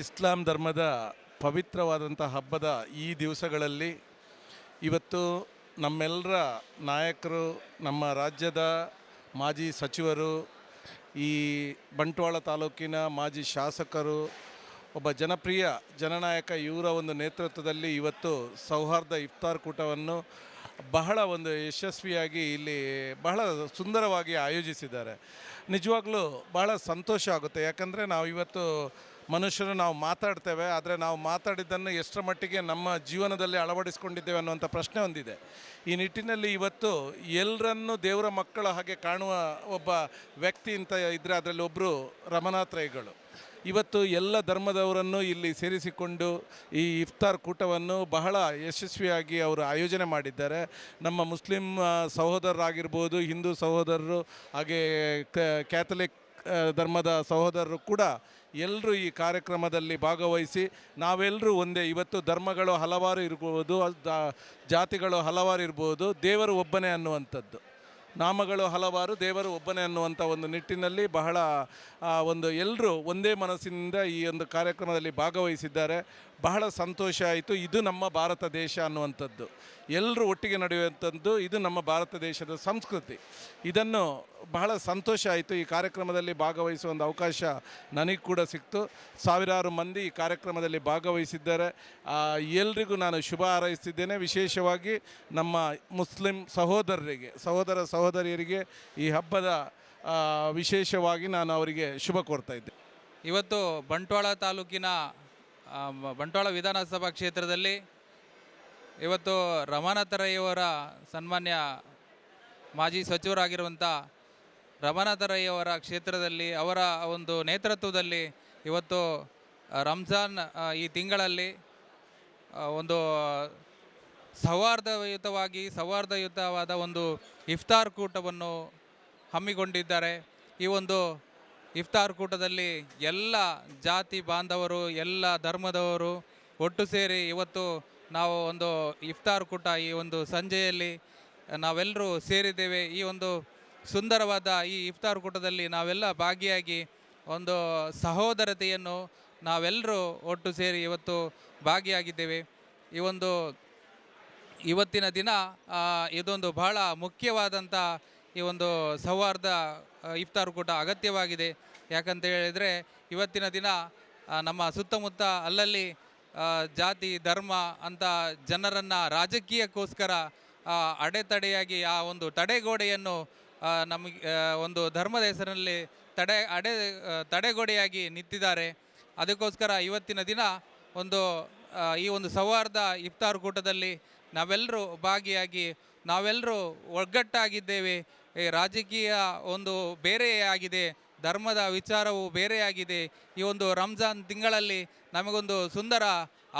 ಇಸ್ಲಾಂ ಧರ್ಮದ ಪವಿತ್ರವಾದಂಥ ಹಬ್ಬದ ಈ ದಿವಸಗಳಲ್ಲಿ ಇವತ್ತು ನಮ್ಮೆಲ್ಲರ ನಾಯಕರು, ನಮ್ಮ ರಾಜ್ಯದ ಮಾಜಿ ಸಚಿವರು, ಈ ಬಂಟ್ವಾಳ ತಾಲೂಕಿನ ಮಾಜಿ ಶಾಸಕರು, ಒಬ್ಬ ಜನಪ್ರಿಯ ಜನನಾಯಕ ಇವರ ಒಂದು ನೇತೃತ್ವದಲ್ಲಿ ಇವತ್ತು ಸೌಹಾರ್ದ ಇಫ್ತಾರ್ ಕೂಟವನ್ನು ಬಹಳ ಒಂದು ಯಶಸ್ವಿಯಾಗಿ ಇಲ್ಲಿ ಬಹಳ ಸುಂದರವಾಗಿ ಆಯೋಜಿಸಿದ್ದಾರೆ. ನಿಜವಾಗ್ಲೂ ಬಹಳ ಸಂತೋಷ ಆಗುತ್ತೆ. ಯಾಕಂದರೆ ನಾವು ಇವತ್ತು ಮನುಷ್ಯರು ನಾವು ಮಾತಾಡ್ತೇವೆ, ಆದರೆ ನಾವು ಮಾತಾಡಿದ್ದನ್ನು ಎಷ್ಟರ ಮಟ್ಟಿಗೆ ನಮ್ಮ ಜೀವನದಲ್ಲಿ ಅಳವಡಿಸ್ಕೊಂಡಿದ್ದೇವೆ ಅನ್ನುವಂಥ ಪ್ರಶ್ನೆ ಒಂದಿದೆ. ಈ ನಿಟ್ಟಿನಲ್ಲಿ ಇವತ್ತು ಎಲ್ಲರನ್ನೂ ದೇವರ ಮಕ್ಕಳ ಹಾಗೆ ಕಾಣುವ ಒಬ್ಬ ವ್ಯಕ್ತಿ ಅಂತ ಇದ್ದರೆ ಅದರಲ್ಲಿ ಒಬ್ಬರು ರಮನಾಥ್ರಯಗಳು ಇವತ್ತು ಎಲ್ಲ ಧರ್ಮದವರನ್ನು ಇಲ್ಲಿ ಸೇರಿಸಿಕೊಂಡು ಈ ಇಫ್ತಾರ್ ಕೂಟವನ್ನು ಬಹಳ ಯಶಸ್ವಿಯಾಗಿ ಅವರು ಆಯೋಜನೆ ಮಾಡಿದ್ದಾರೆ. ನಮ್ಮ ಮುಸ್ಲಿಂ ಸಹೋದರರಾಗಿರ್ಬೋದು, ಹಿಂದೂ ಸಹೋದರರು, ಹಾಗೆ ಕ್ಯಾಥಲಿಕ್ ಧರ್ಮದ ಸಹೋದರರು ಕೂಡ ಎಲ್ಲರೂ ಈ ಕಾರ್ಯಕ್ರಮದಲ್ಲಿ ಭಾಗವಹಿಸಿ ನಾವೆಲ್ಲರೂ ಒಂದೇ, ಇವತ್ತು ಧರ್ಮಗಳು ಹಲವಾರು ಇರ್ಬೋದು ಜಾತಿಗಳು ಹಲವಾರು ಇರ್ಬೋದು, ದೇವರು ಒಬ್ಬನೇ ಅನ್ನುವಂಥದ್ದು. ನಾಮಗಳು ಹಲವಾರು, ದೇವರು ಒಬ್ಬನೇ ಅನ್ನುವಂಥ ಒಂದು ನಿಟ್ಟಿನಲ್ಲಿ ಬಹಳ ಒಂದು ಎಲ್ಲರೂ ಒಂದೇ ಮನಸ್ಸಿನಿಂದ ಈ ಒಂದು ಕಾರ್ಯಕ್ರಮದಲ್ಲಿ ಭಾಗವಹಿಸಿದ್ದಾರೆ. ಬಹಳ ಸಂತೋಷ ಆಯಿತು. ಇದು ನಮ್ಮ ಭಾರತ ದೇಶ ಅನ್ನುವಂಥದ್ದು. ಎಲ್ಲರೂ ಒಟ್ಟಿಗೆ ನಡೆಯುವಂಥದ್ದು ಇದು ನಮ್ಮ ಭಾರತ ದೇಶದ ಸಂಸ್ಕೃತಿ. ಇದನ್ನು ಬಹಳ ಸಂತೋಷ ಆಯಿತು. ಈ ಕಾರ್ಯಕ್ರಮದಲ್ಲಿ ಭಾಗವಹಿಸುವ ಒಂದು ಅವಕಾಶ ನನಗೆ ಕೂಡ ಸಿಕ್ತು. ಸಾವಿರಾರು ಮಂದಿ ಈ ಕಾರ್ಯಕ್ರಮದಲ್ಲಿ ಭಾಗವಹಿಸಿದ್ದಾರೆ. ಎಲ್ರಿಗೂ ನಾನು ಶುಭ ಹಾರೈಸ್ತಿದ್ದೇನೆ. ವಿಶೇಷವಾಗಿ ನಮ್ಮ ಮುಸ್ಲಿಂ ಸಹೋದರರಿಗೆ, ಸಹೋದರ ಸಹೋದರಿಯರಿಗೆ ಈ ಹಬ್ಬದ ವಿಶೇಷವಾಗಿ ನಾನು ಅವರಿಗೆ ಶುಭ ಕೋರ್ತಾ ಇದ್ದೆ ಇವತ್ತು ಬಂಟ್ವಾಳ ತಾಲೂಕಿನ ಬಂಟ್ವಾಳ ವಿಧಾನಸಭಾ ಕ್ಷೇತ್ರದಲ್ಲಿ ಇವತ್ತು ರಮಾನಾಥರಯ್ಯವರ ಸನ್ಮಾನ್ಯ ಮಾಜಿ ಸಚಿವರಾಗಿರುವಂಥ ರಮಾನಾಥರಯ್ಯವರ ಕ್ಷೇತ್ರದಲ್ಲಿ ಅವರ ಒಂದು ನೇತೃತ್ವದಲ್ಲಿ ಇವತ್ತು ರಂಜಾನ್ ಈ ತಿಂಗಳಲ್ಲಿ ಒಂದು ಸೌಹಾರ್ದಯುತವಾಗಿ, ಸೌಹಾರ್ದಯುತವಾದ ಒಂದು ಇಫ್ತಾರ್ ಕೂಟವನ್ನು ಹಮ್ಮಿಕೊಂಡಿದ್ದಾರೆ. ಈ ಒಂದು ಇಫ್ತಾರ್ ಕೂಟದಲ್ಲಿ ಎಲ್ಲ ಜಾತಿ ಬಾಂಧವರು, ಎಲ್ಲ ಧರ್ಮದವರು ಒಟ್ಟು ಸೇರಿ ಇವತ್ತು ನಾವು ಒಂದು ಇಫ್ತಾರ್ ಕೂಟ ಈ ಒಂದು ಸಂಜೆಯಲ್ಲಿ ನಾವೆಲ್ಲರೂ ಸೇರಿದ್ದೇವೆ. ಈ ಒಂದು ಸುಂದರವಾದ ಈ ಇಫ್ತಾರ್ ಕೂಟದಲ್ಲಿ ನಾವೆಲ್ಲ ಭಾಗಿಯಾಗಿ ಒಂದು ಸಹೋದರತೆಯನ್ನು ನಾವೆಲ್ಲರೂ ಒಟ್ಟು ಸೇರಿ ಇವತ್ತು ಭಾಗಿಯಾಗಿದ್ದೇವೆ. ಈ ಒಂದು ಇವತ್ತಿನ ದಿನ ಇದೊಂದು ಬಹಳ ಮುಖ್ಯವಾದಂಥ ಈ ಒಂದು ಸೌಹಾರ್ದ ಇಫ್ತಾರ್ ಕೂಟ ಅಗತ್ಯವಾಗಿದೆ. ಯಾಕಂತ ಹೇಳಿದರೆ ಇವತ್ತಿನ ದಿನ ನಮ್ಮ ಸುತ್ತಮುತ್ತ ಅಲ್ಲಲ್ಲಿ ಜಾತಿ, ಧರ್ಮ ಅಂತ ಜನರನ್ನು ರಾಜಕೀಯಕ್ಕೋಸ್ಕರ ಅಡೆತಡೆಯಾಗಿ ಆ ಒಂದು ತಡೆಗೋಡೆಯನ್ನು ನಮಗೆ ಒಂದು ಧರ್ಮದ ಹೆಸರಿನಲ್ಲಿ ತಡೆ, ಅಡೆ ತಡೆಗೋಡೆಯಾಗಿ ನಿಂತಿದ್ದಾರೆ. ಅದಕ್ಕೋಸ್ಕರ ಇವತ್ತಿನ ದಿನ ಒಂದು ಈ ಒಂದು ಸೌಹಾರ್ದ ಇಫ್ತಾರ್ ಕೂಟದಲ್ಲಿ ನಾವೆಲ್ಲರೂ ಭಾಗಿಯಾಗಿ, ನಾವೆಲ್ಲರೂ ಒಗ್ಗಟ್ಟಾಗಿದ್ದೇವೆ. ರಾಜಕೀಯ ಒಂದು ಬೇರೆಯಾಗಿದೆ, ಧರ್ಮದ ವಿಚಾರವು ಬೇರೆಯಾಗಿದೆ. ಈ ಒಂದು ರಂಜಾನ್ ತಿಂಗಳಲ್ಲಿ ನಮಗೊಂದು ಸುಂದರ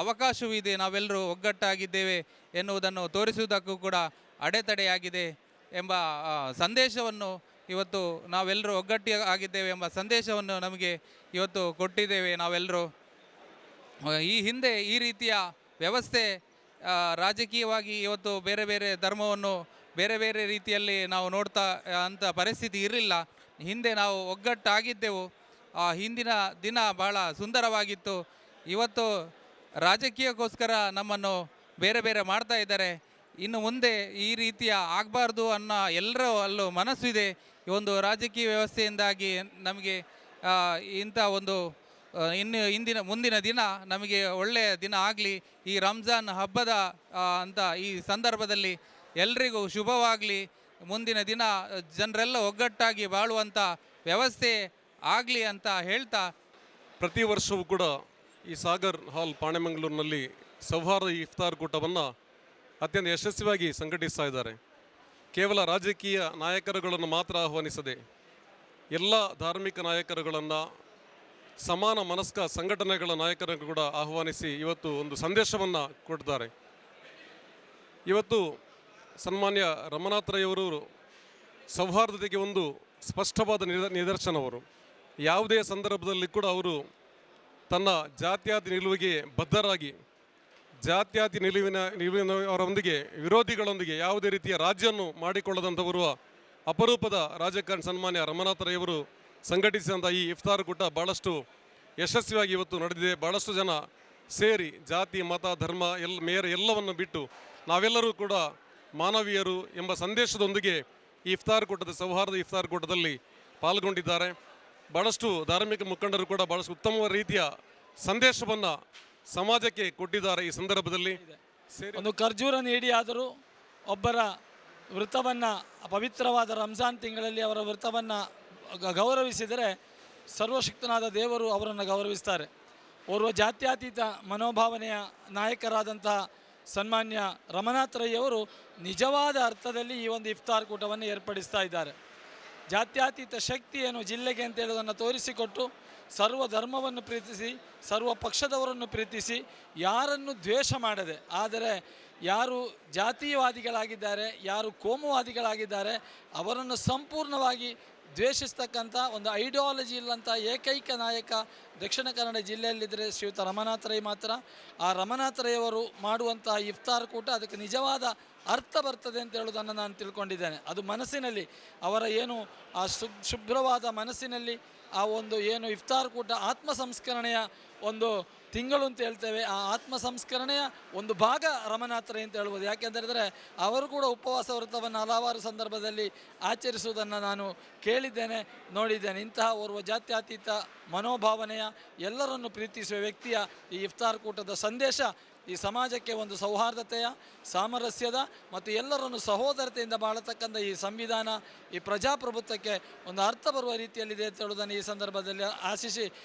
ಅವಕಾಶವಿದೆ. ನಾವೆಲ್ಲರೂ ಒಗ್ಗಟ್ಟಾಗಿದ್ದೇವೆ ಎನ್ನುವುದನ್ನು ತೋರಿಸುವುದಕ್ಕೂ ಕೂಡ ಅಡೆತಡೆಯಾಗಿದೆ ಎಂಬ ಸಂದೇಶವನ್ನು ಇವತ್ತು ನಾವೆಲ್ಲರೂ ಒಗ್ಗಟ್ಟಿ ಆಗಿದ್ದೇವೆ ಎಂಬ ಸಂದೇಶವನ್ನು ನಮಗೆ ಇವತ್ತು ಕೊಟ್ಟಿದ್ದೇವೆ ನಾವೆಲ್ಲರೂ. ಈ ಹಿಂದೆ ಈ ರೀತಿಯ ವ್ಯವಸ್ಥೆ ರಾಜಕೀಯವಾಗಿ ಇವತ್ತು ಬೇರೆ ಬೇರೆ ಧರ್ಮವನ್ನು ಬೇರೆ ಬೇರೆ ರೀತಿಯಲ್ಲಿ ನಾವು ನೋಡ್ತಾ ಅಂಥ ಪರಿಸ್ಥಿತಿ ಇರಲಿಲ್ಲ. ಹಿಂದೆ ನಾವು ಒಗ್ಗಟ್ಟಾಗಿದ್ದೆವು. ಆ ಹಿಂದಿನ ದಿನ ಬಹಳ ಸುಂದರವಾಗಿತ್ತು. ಇವತ್ತು ರಾಜಕೀಯಕ್ಕೋಸ್ಕರ ನಮ್ಮನ್ನು ಬೇರೆ ಬೇರೆ ಮಾಡ್ತಾ ಇದ್ದಾರೆ. ಇನ್ನು ಮುಂದೆ ಈ ರೀತಿಯ ಆಗಬಾರ್ದು ಅನ್ನೋ ಎಲ್ಲರೂ ಅಲ್ಲೂ ಮನಸ್ಸಿದೆ ಈ ಒಂದು ರಾಜಕೀಯ ವ್ಯವಸ್ಥೆಯಿಂದಾಗಿ ನಮಗೆ ಇಂಥ ಒಂದು ಇನ್ನು ಇಂದಿನ, ಮುಂದಿನ ದಿನ ನಮಗೆ ಒಳ್ಳೆಯ ದಿನ ಆಗಲಿ. ಈ ರಂಜಾನ್ ಹಬ್ಬದ ಅಂತ ಈ ಸಂದರ್ಭದಲ್ಲಿ ಎಲ್ರಿಗೂ ಶುಭವಾಗಲಿ. ಮುಂದಿನ ದಿನ ಜನರೆಲ್ಲ ಒಗ್ಗಟ್ಟಾಗಿ ಬಾಳುವಂಥ ವ್ಯವಸ್ಥೆ ಆಗಲಿ ಅಂತ ಹೇಳ್ತಾ. ಪ್ರತಿ ವರ್ಷವೂ ಕೂಡ ಈ ಸಾಗರ್ ಹಾಲ್ ಪಾಣೆಮಂಗಳೂರಿನಲ್ಲಿ ಸೌಹಾರ್ದ ಇಫ್ತಾರ್ ಕೂಟವನ್ನು ಅತ್ಯಂತ ಯಶಸ್ವಿಯಾಗಿ ಸಂಘಟಿಸ್ತಾ ಇದ್ದಾರೆ. ಕೇವಲ ರಾಜಕೀಯ ನಾಯಕರುಗಳನ್ನು ಮಾತ್ರ ಆಹ್ವಾನಿಸದೆ ಎಲ್ಲ ಧಾರ್ಮಿಕ ನಾಯಕರುಗಳನ್ನು ಸಮಾನ ಮನಸ್ಕ ಸಂಘಟನೆಗಳ ನಾಯಕರನ್ನು ಕೂಡ ಆಹ್ವಾನಿಸಿ ಇವತ್ತು ಒಂದು ಸಂದೇಶವನ್ನು ಕೊಡ್ತಾರೆ ಇವತ್ತು ಸನ್ಮಾನ್ಯ ರಮನಾಥ್ ರೈ ಸೌಹಾರ್ದತೆಗೆ ಒಂದು ಸ್ಪಷ್ಟವಾದ ನಿದ, ನಿದರ್ಶನವರು. ಯಾವುದೇ ಸಂದರ್ಭದಲ್ಲಿ ಕೂಡ ಅವರು ತನ್ನ ಜಾತ್ಯಾತಿ ನಿಲುವಿಗೆ ಬದ್ಧರಾಗಿ ಜಾತ್ಯಾತಿ ನಿಲುವಿನ, ನಿಲುವಿನವರೊಂದಿಗೆ, ವಿರೋಧಿಗಳೊಂದಿಗೆ ಯಾವುದೇ ರೀತಿಯ ರಾಜ್ಯವನ್ನು ಮಾಡಿಕೊಳ್ಳದಂಥ ಬರುವ ಅಪರೂಪದ ರಾಜಕಾರಣ ಸನ್ಮಾನ್ಯ ರಮನಾಥರಯ್ಯವರು ಸಂಘಟಿಸಿದಂಥ ಈ ಇಫ್ತಾರ್ ಕೂಟ ಭಾಳಷ್ಟು ಯಶಸ್ವಿಯಾಗಿ ಇವತ್ತು ನಡೆದಿದೆ. ಭಾಳಷ್ಟು ಜನ ಸೇರಿ ಜಾತಿ, ಮತ, ಧರ್ಮ, ಎಲ್ಲ ಮೇರೆ ಎಲ್ಲವನ್ನು ಬಿಟ್ಟು ನಾವೆಲ್ಲರೂ ಕೂಡ ಮಾನವೀಯರು ಎಂಬ ಸಂದೇಶದೊಂದಿಗೆ ಈ ಇಫ್ತಾರ್ ಕೂಟದ ಸೌಹಾರ್ದ ಇಫ್ತಾರ್ ಕೂಟದಲ್ಲಿ ಪಾಲ್ಗೊಂಡಿದ್ದಾರೆ. ಭಾಳಷ್ಟು ಧಾರ್ಮಿಕ ಮುಖಂಡರು ಕೂಡ ಭಾಳಷ್ಟು ಉತ್ತಮ ರೀತಿಯ ಸಂದೇಶವನ್ನು ಸಮಾಜಕ್ಕೆ ಕೊಟ್ಟಿದ್ದಾರೆ ಈ ಸಂದರ್ಭದಲ್ಲಿ. ಒಂದು ಖರ್ಜೂರ ನೀಡಿ ಆದರೂ ಒಬ್ಬರ ವೃತ್ತವನ್ನು, ಪವಿತ್ರವಾದ ರಂಜಾನ್ ತಿಂಗಳಲ್ಲಿ ಅವರ ವೃತ್ತವನ್ನು ಗೌರವಿಸಿದರೆ ಸರ್ವಶಕ್ತನಾದ ದೇವರು ಅವರನ್ನು ಗೌರವಿಸ್ತಾರೆ. ಓರ್ವ ಜಾತ್ಯಾತೀತ ಮನೋಭಾವನೆಯ ನಾಯಕರಾದಂತಹ ಸನ್ಮಾನ್ಯ ರಮನಾಥ್ ರೈ ಅವರು ನಿಜವಾದ ಅರ್ಥದಲ್ಲಿ ಈ ಒಂದು ಇಫ್ತಾರ್ ಕೂಟವನ್ನು ಏರ್ಪಡಿಸ್ತಾ ಇದ್ದಾರೆ. ಜಾತ್ಯತೀತ ಶಕ್ತಿ ಏನು ಜಿಲ್ಲೆಗೆ ಅಂತ ಹೇಳೋದನ್ನು ತೋರಿಸಿಕೊಟ್ಟು ಸರ್ವ ಧರ್ಮವನ್ನು ಪ್ರೀತಿಸಿ, ಸರ್ವ ಪಕ್ಷದವರನ್ನು ಪ್ರೀತಿಸಿ ಯಾರನ್ನು ದ್ವೇಷ ಮಾಡದೆ, ಆದರೆ ಯಾರು ಜಾತೀಯವಾದಿಗಳಾಗಿದ್ದಾರೆ, ಯಾರು ಕೋಮುವಾದಿಗಳಾಗಿದ್ದಾರೆ, ಅವರನ್ನು ಸಂಪೂರ್ಣವಾಗಿ ದ್ವೇಷಿಸ್ತಕ್ಕಂಥ ಒಂದು ಐಡಿಯಾಲಜಿ ಇಲ್ಲಂಥ ಏಕೈಕ ನಾಯಕ ದಕ್ಷಿಣ ಕನ್ನಡ ಜಿಲ್ಲೆಯಲ್ಲಿದ್ದರೆ ಶ್ರೀಯುತ ರಮನಾಥ ಮಾತ್ರ. ಆ ರಮನಾಥ ರೈಯವರು ಮಾಡುವಂಥ ಇಫ್ತಾರ್ ಕೂಟ ಅದಕ್ಕೆ ನಿಜವಾದ ಅರ್ಥ ಬರ್ತದೆ ಅಂತ ಹೇಳೋದನ್ನು ನಾನು ತಿಳ್ಕೊಂಡಿದ್ದೇನೆ. ಅದು ಮನಸ್ಸಿನಲ್ಲಿ, ಅವರ ಏನು ಆ ಶುಭ್ರವಾದ ಮನಸ್ಸಿನಲ್ಲಿ ಆ ಒಂದು ಏನು ಇಫ್ತಾರ್ ಕೂಟ ಆತ್ಮ ಸಂಸ್ಕರಣೆಯ ಒಂದು ತಿಂಗಳು ಅಂತ ಹೇಳ್ತೇವೆ, ಆ ಆತ್ಮ ಸಂಸ್ಕರಣೆಯ ಒಂದು ಭಾಗ ರಮನಾಥರೇ ಅಂತ ಹೇಳ್ಬೋದು. ಯಾಕೆಂತೇಳಿದರೆ ಅವರು ಕೂಡ ಉಪವಾಸ ವ್ರತವನ್ನು ಹಲವಾರು ಸಂದರ್ಭದಲ್ಲಿ ಆಚರಿಸುವುದನ್ನು ನಾನು ಕೇಳಿದ್ದೇನೆ, ನೋಡಿದ್ದೇನೆ. ಇಂತಹ ಓರ್ವ ಜಾತ್ಯತೀತ ಮನೋಭಾವನೆಯ ಎಲ್ಲರನ್ನು ಪ್ರೀತಿಸುವ ವ್ಯಕ್ತಿಯ ಈ ಇಫ್ತಾರ್ ಕೂಟದ ಸಂದೇಶ ಈ ಸಮಾಜಕ್ಕೆ ಒಂದು ಸೌಹಾರ್ದತೆಯ, ಸಾಮರಸ್ಯದ ಮತ್ತು ಎಲ್ಲರನ್ನು ಸಹೋದರತೆಯಿಂದ ಬಾಳತಕ್ಕಂಥ ಈ ಸಂವಿಧಾನ ಈ ಪ್ರಜಾಪ್ರಭುತ್ವಕ್ಕೆ ಒಂದು ಅರ್ಥ ಬರುವ ರೀತಿಯಲ್ಲಿದೆ ಅಂತ ಹೇಳುವುದನ್ನು ಈ ಸಂದರ್ಭದಲ್ಲಿ ಆಶಿಸಿ